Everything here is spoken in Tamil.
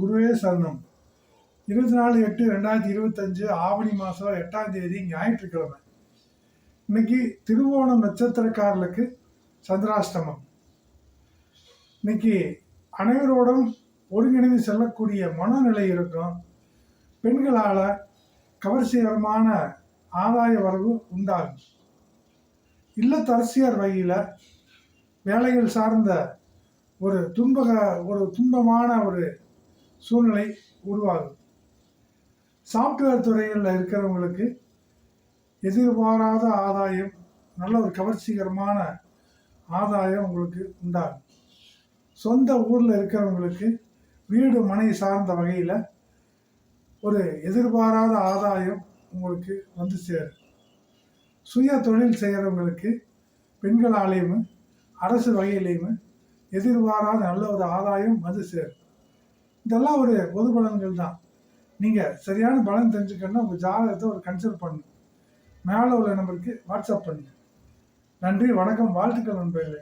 குருவே சரணம். இருபத்தி நாலு எட்டு ரெண்டாயிரத்தி இருபத்தஞ்சு ஆவணி மாதம் எட்டாம் தேதி ஞாயிற்றுக்கிழமை. இன்னைக்கு திருவோணம் நட்சத்திரக்காரர்களுக்கு சந்திராஷ்டமம். இன்னைக்கு அனைவரோடும் ஒருங்கிணைந்து செல்லக்கூடிய மனநிலை இருக்கும். பெண்களால் கவர்ச்சிகரமான ஆதாய வரவு உண்டாகும். இல்லத்தரசியர் வகையில் வேலைகள் சார்ந்த ஒரு துன்பக ஒரு துன்பமான ஒரு சூழ்நிலை உருவாகும். சாஃப்ட்வேர் துறையில் இருக்கிறவங்களுக்கு எதிர்பாராத ஆதாயம் நல்ல ஒரு கவர்ச்சிகரமான ஆதாயம் உங்களுக்கு உண்டாகும். சொந்த ஊரில் இருக்கிறவங்களுக்கு வீடு மனை சார்ந்த வகையில் ஒரு எதிர்பாராத ஆதாயம் உங்களுக்கு வந்து சேரும். சுய தொழில் செய்கிறவங்களுக்கு பெண்களாலேயும் அரசு வகையிலையும் எதிர்பாராத நல்ல ஒரு ஆதாயம் வந்து சேரும். இதெல்லாம் ஒரு பொது பலன்கள் தான். நீங்கள் சரியான பலன் தெரிஞ்சுக்கணும்னா உங்கள் ஜாதகத்தை ஒரு கன்சல்ட் பண்ணுங்க மேலே உள்ள நம்பருக்கு வாட்ஸ்அப் பண்ணுங்க நன்றி வணக்கம் வாழ்த்துக்கள் நண்பர்களே.